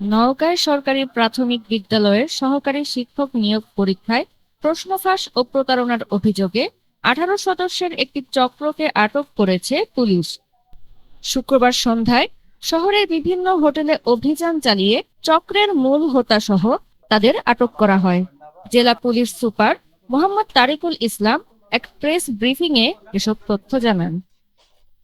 নওগাঁয় সরকারি প্রাথমিক বিদ্যালয়ের সহকারী শিক্ষক নিয়োগ পরীক্ষায় প্রশ্ন ফাঁস ও প্রতারণার অভিযোগে আঠারো সদস্যের একটি চক্রকে আটক করেছে পুলিশ। শুক্রবার সন্ধ্যায় শহরের বিভিন্ন হোটেলে অভিযান চালিয়ে চক্রের মূল হোতাসহ তাদের আটক করা হয়। জেলা পুলিশ সুপার মোহাম্মদ তারিকুল ইসলাম এক প্রেস ব্রিফিংয়ে এসব তথ্য জানান।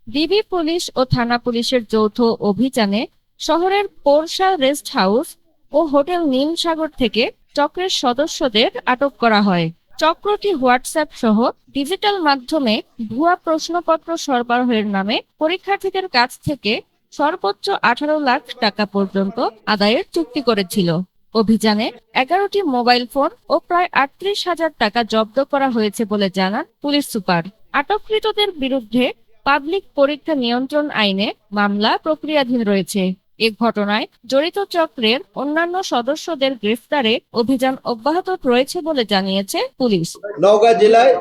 ডিবি পুলিশ ও থানা পুলিশের যৌথ অভিযানে শহরের পোরশা রেস্ট হাউস ও হোটেল নীলসাগর থেকে চক্রের সদস্যদের আটক করা হয়। চক্রটি হোয়াটসঅ্যাপ সহ ডিজিটাল মাধ্যমে ভুয়া প্রশ্নপত্র সরবরাহের নামে পরীক্ষার্থীদের কাছ থেকে সর্বোচ্চ আঠারো লাখ টাকা পর্যন্ত আদায়ের চুক্তি করেছিল। অভিযানে এগারোটি মোবাইল ফোন ও প্রায় আটত্রিশ হাজার টাকা জব্দ করা হয়েছে বলে জানান পুলিশ সুপার। আটককৃতদের বিরুদ্ধে পাবলিক পরীক্ষা নিয়ন্ত্রণ আইনে মামলা প্রক্রিয়াধীন রয়েছে। এ ঘটনায় জড়িত চক্রের অন্যান্য সদস্যদের গ্রেফতারে অভিযান অব্যাহত রয়েছে বলে জানিয়েছে পুলিশ। নওগাঁ জেলায়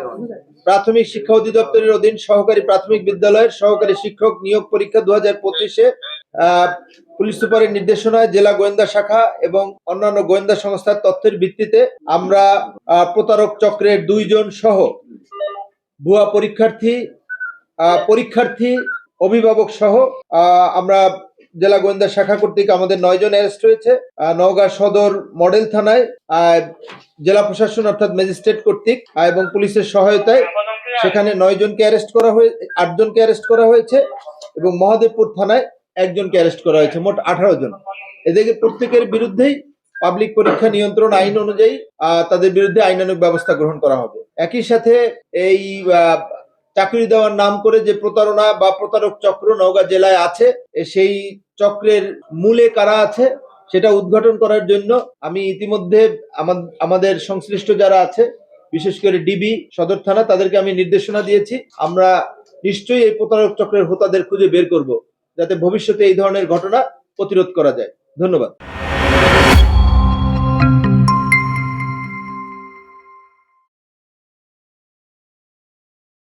প্রাথমিক শিক্ষা অধিদপ্তরের অধীন সহকারী প্রাথমিক বিদ্যালয়ের সহকারী শিক্ষক নিয়োগ পরীক্ষা দু হাজার পঁচিশে পুলিশ সুপারের নির্দেশনায় জেলা গোয়েন্দা শাখা এবং অন্যান্য গোয়েন্দা সংস্থার তথ্যের ভিত্তিতে আমরা প্রতারক চক্রের দুইজন সহ ভুয়া পরীক্ষার্থী পরীক্ষার্থী, অভিভাবক সহ আমরা জেলা গোয়েন্দা শাখা কর্তৃক আমাদের নয় জন অ্যারেস্ট হয়েছে নওগাঁ সদর মডেল থানায় জেলা প্রশাসন অর্থাৎ ম্যাজিস্ট্রেট কর্তৃক এবং পুলিশের সহায়তায় সেখানে নয় জনকে অ্যারেস্ট করা হয়ে, আট জনকে অ্যারেস্ট করা হয়েছে, এবং মহাদেবপুর থানায় একজনকে অ্যারেস্ট করা হয়েছে, মোট আঠারো জন। এদেরকে প্রত্যেকের বিরুদ্ধেই পাবলিক পরীক্ষা নিয়ন্ত্রণ আইন অনুযায়ী তাদের বিরুদ্ধে আইনানুগ ব্যবস্থা গ্রহণ করা হবে। একই সাথে এই চাকরি দেওয়ার নাম করে যে প্রতারণা বা প্রতারক চক্র নওগাঁ জেলায় আছে সেই চক্রের মূলে কারা আছে, সেটা উদ্ঘাটন করার জন্য আমি ইতিমধ্যে আমাদের সংশ্লিষ্ট যারা আছে, বিশেষ করে ডিবি সদর থানা, তাদেরকে আমি নির্দেশনা দিয়েছি, আমরা নিশ্চয়ই এই প্রতারক চক্রের হোতাদের খুঁজে বের করব, যাতে ভবিষ্যতে এই ধরনের ঘটনা প্রতিরোধ করা যায়। ধন্যবাদ।